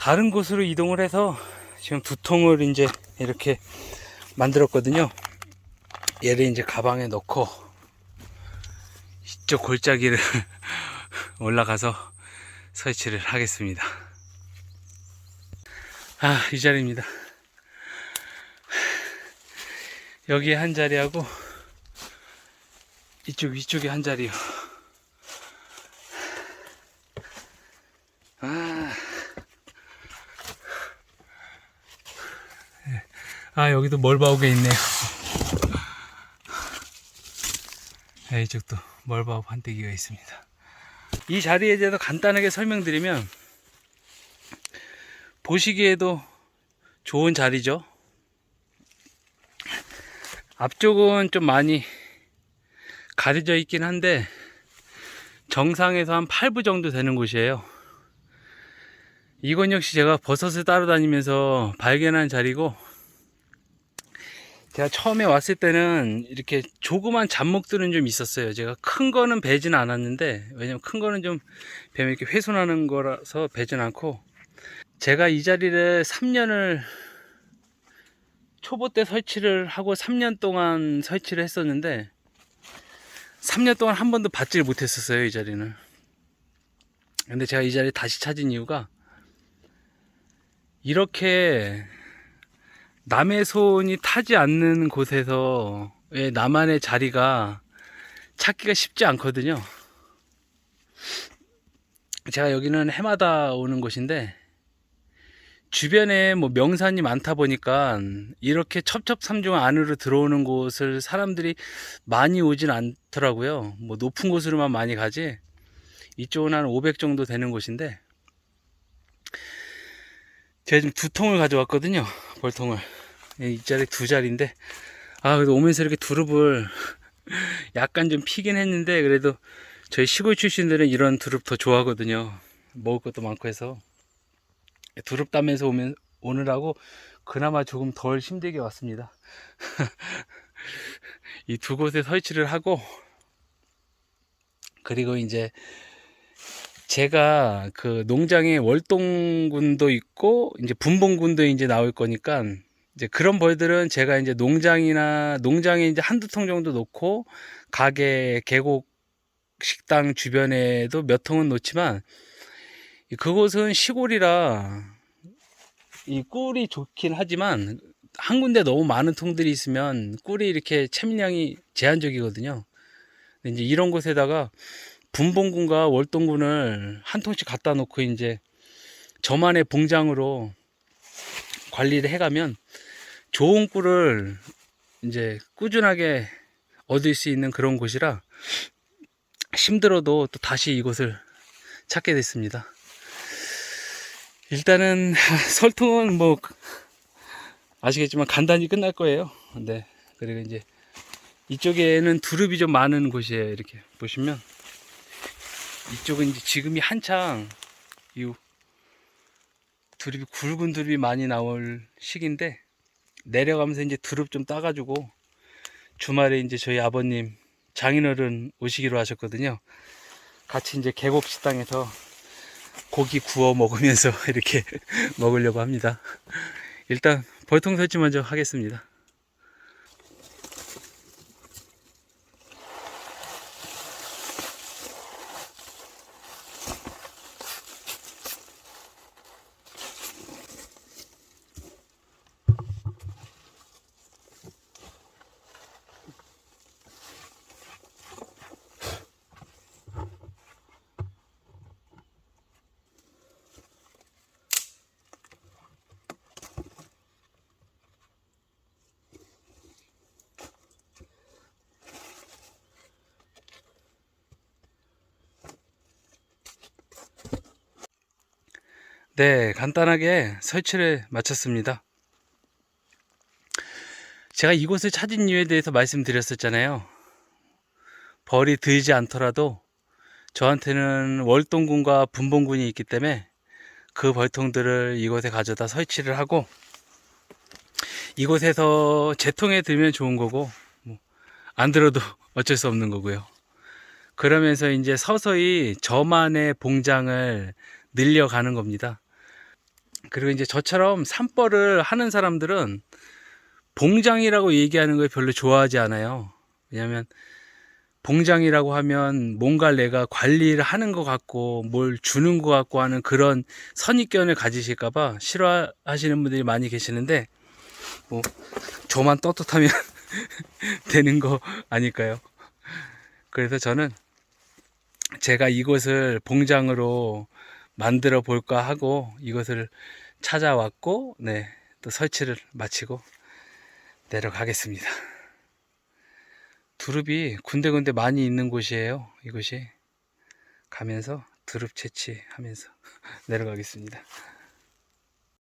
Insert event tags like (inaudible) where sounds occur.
다른 곳으로 이동을 해서 지금 두 통을 이제 이렇게 만들었거든요. 얘를 이제 가방에 넣고 이쪽 골짜기를 (laughs) 올라가서 설치를 하겠습니다. 아, 이 자리입니다. 여기에 한 자리하고 이쪽 위쪽에 한 자리요. 아, 여기도 멀바우게 있네요. 네, 이쪽도 멀바우 판때기가 있습니다. 이 자리에 대해서 간단하게 설명드리면, 보시기에도 좋은 자리죠. 앞쪽은 좀 많이 가려져 있긴 한데, 정상에서 한 8부 정도 되는 곳이에요. 이건 역시 제가 버섯을 따라다니면서 발견한 자리고, 제가 처음에 왔을 때는 이렇게 조그만 잡목들은 좀 있었어요. 제가 큰 거는 베진 않았는데, 왜냐면 큰 거는 좀 뱀이 이렇게 훼손하는 거라서 베진 않고, 제가 이 자리를 3년을 초보 때 설치를 하고 3년 동안 설치를 했었는데, 3년 동안 한 번도 받지를 못했었어요, 이 자리는. 근데 제가 이 자리 다시 찾은 이유가, 이렇게 남의 손이 타지 않는 곳에서 의 나만의 자리가 찾기가 쉽지 않거든요. 제가 여기는 해마다 오는 곳인데 주변에 뭐 명산이 많다 보니까 이렇게 첩첩삼중 안으로 들어오는 곳을 사람들이 많이 오진 않더라고요. 뭐 높은 곳으로만 많이 가지 이쪽은 한 500 정도 되는 곳인데 제가 지금 두 통을 가져왔거든요. 벌통을. 이 자리 두 자리인데, 아, 그래도 오면서 이렇게 두릅을 (laughs) 약간 좀 피긴 했는데, 그래도 저희 시골 출신들은 이런 두릅 더 좋아하거든요. 먹을 것도 많고 해서. 두릅 따면서 오면, 오느라고 그나마 조금 덜 힘들게 왔습니다. (laughs) 이 두 곳에 설치를 하고, 그리고 이제 제가 그 농장에 월동군도 있고 이제 분봉군도 이제 나올 거니까 이제 그런 벌들은 제가 이제 농장이나 농장에 이제 한두 통 정도 놓고 가게 계곡 식당 주변에도 몇 통은 놓지만 이 그곳은 시골이라 이 꿀이 좋긴 하지만 한 군데 너무 많은 통들이 있으면 꿀이 이렇게 채밀량이 제한적이거든요. 이제 이런 곳에다가 분봉군과 월동군을 한 통씩 갖다 놓고 이제 저만의 봉장으로 관리를 해가면 좋은 꿀을 이제 꾸준하게 얻을 수 있는 그런 곳이라 힘들어도 또 다시 이곳을 찾게 됐습니다. 일단은 (laughs) 설통은 뭐 아시겠지만 간단히 끝날 거예요. 네. 그리고 이제 이쪽에는 두릅이 좀 많은 곳이에요. 이렇게 보시면 이쪽은 이제 지금이 한창 이 두릅이 굵은 두릅이 많이 나올 시기인데 내려가면서 이제 두릅 좀 따가지고 주말에 이제 저희 아버님 장인어른 오시기로 하셨거든요. 같이 이제 계곡 식당에서 고기 구워 먹으면서 (laughs) 이렇게 (laughs) 먹으려고 합니다. 일단 벌통 설치 먼저 하겠습니다. 네, 간단하게 설치를 마쳤습니다. 제가 이곳을 찾은 이유에 대해서 말씀드렸었잖아요. 벌이 들지 않더라도 저한테는 월동군과 분봉군이 있기 때문에 그 벌통들을 이곳에 가져다 설치를 하고 이곳에서 재통에 들면 좋은 거고 뭐 안 들어도 (laughs) 어쩔 수 없는 거고요. 그러면서 이제 서서히 저만의 봉장을 늘려가는 겁니다. 그리고 이제 저처럼 산벌을 하는 사람들은 봉장이라고 얘기하는 걸 별로 좋아하지 않아요. 왜냐면 봉장이라고 하면 뭔가 내가 관리를 하는 것 같고 뭘 주는 것 같고 하는 그런 선입견을 가지실까봐 싫어하시는 분들이 많이 계시는데 뭐 저만 떳떳하면 (laughs) 되는 거 아닐까요? 그래서 저는 제가 이곳을 봉장으로 만들어 볼까 하고 이것을 찾아왔고 네 또 설치를 마치고 내려가겠습니다. 두릅이 군데군데 많이 있는 곳이에요. 이곳이 가면서 두릅 채취하면서 (laughs) 내려가겠습니다.